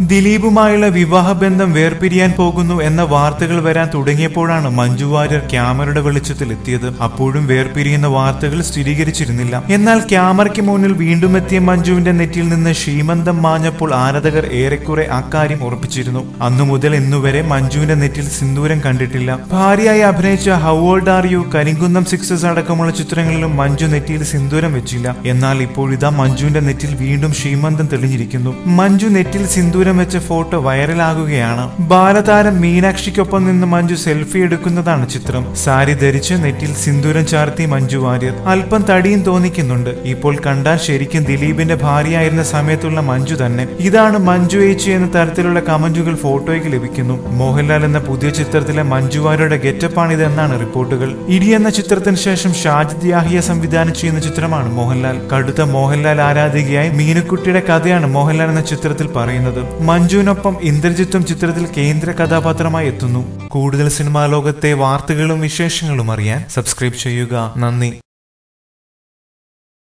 ദിലീപുമായുള്ള വിവാഹബന്ധം വേർപിരിയാൻ പോകുന്നു എന്ന വാർത്തകൾ വരാൻ തുടങ്ങിയപ്പോഴാണ് മഞ്ജു വാര്യർ ക്യാമറയുടെ വെളിച്ചത്തിൽ എത്തിയത് അപ്പോഴും വേർപിരിയുന്ന വാർത്തകൾ സ്ഥിരീകരിച്ചിരുന്നില്ല. എന്നാൽ ക്യാമറയ്ക്ക് മുന്നിൽ വീണ്ടും എത്തിയ മഞ്ജുവിന്റെ നെറ്റിയിൽ നിന്ന് ശ്രീമന്തം മാഞ്ഞപ്പോൾ ആരാധകർ ഏറെക്കുറെ അക്കാര്യം ഉറപ്പിച്ചിരുന്നു. അന്നു മുതൽ ഇന്നുവരെ മഞ്ജുവിന്റെ നെറ്റിൽ സിന്ദൂരം കണ്ടിട്ടില്ല. ഭാര്യയായി അഭിനയിച്ച how old are you Karinkunnam sixes അടക്കമുള്ള ചിത്രങ്ങളിലും മഞ്ജു നെറ്റിയിൽ സിന്ദൂരം വെച്ചില്ല. എന്നാൽ ഇപ്പോഴിതാ മഞ്ജുവിന്റെ നെറ്റിൽ വീണ്ടും ശ്രീമന്തം തെളിഞ്ഞിരിക്കുന്നു. മഞ്ജു നെറ്റിൽ സിന്ദൂരം വെച്ച ഫോട്ടോ വൈറലാകുകയാണ്. ബാലതാരം മീനാക്ഷിക്കൊപ്പം നിന്ന് മഞ്ജു സെൽഫി എടുക്കുന്നതാണ് ചിത്രം. സാരി ധരിച്ച് നെറ്റിൽ സിന്ദൂരം ചാർത്തി മഞ്ജു വാര്യർ. അല്പം തടിയും തോന്നിക്കുന്നുണ്ട്. ഇപ്പോൾ കണ്ടാൽ ശരിക്കും ദിലീപിന്റെ ഭാര്യയായിരുന്ന സമയത്തുള്ള മഞ്ജു തന്നെ. ഇതാണ് മഞ്ജു ഏച്ചി എന്ന തരത്തിലുള്ള കമന്റുകൾ ഫോട്ടോയ്ക്ക് ലഭിക്കുന്നു. മോഹൻലാൽ എന്ന പുതിയ ചിത്രത്തിലെ മഞ്ജു വാര്യരുടെ ഗെറ്റപ്പാണിത് എന്നാണ് റിപ്പോർട്ടുകൾ. ഇടി എന്ന ചിത്രത്തിന് ശേഷം ഷാജിദ് യാഹിയ സംവിധാനം ചെയ്യുന്ന ചിത്രമാണ് മോഹൻലാൽ. കടുത്ത മോഹൻലാൽ ആരാധികയായി മീനക്കുട്ടിയുടെ കഥയാണ് മോഹൻലാൽ എന്ന ചിത്രത്തിൽ പറയുന്നത്. മഞ്ജുവിനൊപ്പം ഇന്ദ്രജിത്തും ചിത്രത്തിൽ കേന്ദ്ര കഥാപാത്രമായി എത്തുന്നു. കൂടുതൽ സിനിമാ ലോകത്തെ വാർത്തകളും വിശേഷങ്ങളും അറിയാൻ സബ്സ്ക്രൈബ് ചെയ്യുക. നന്ദി.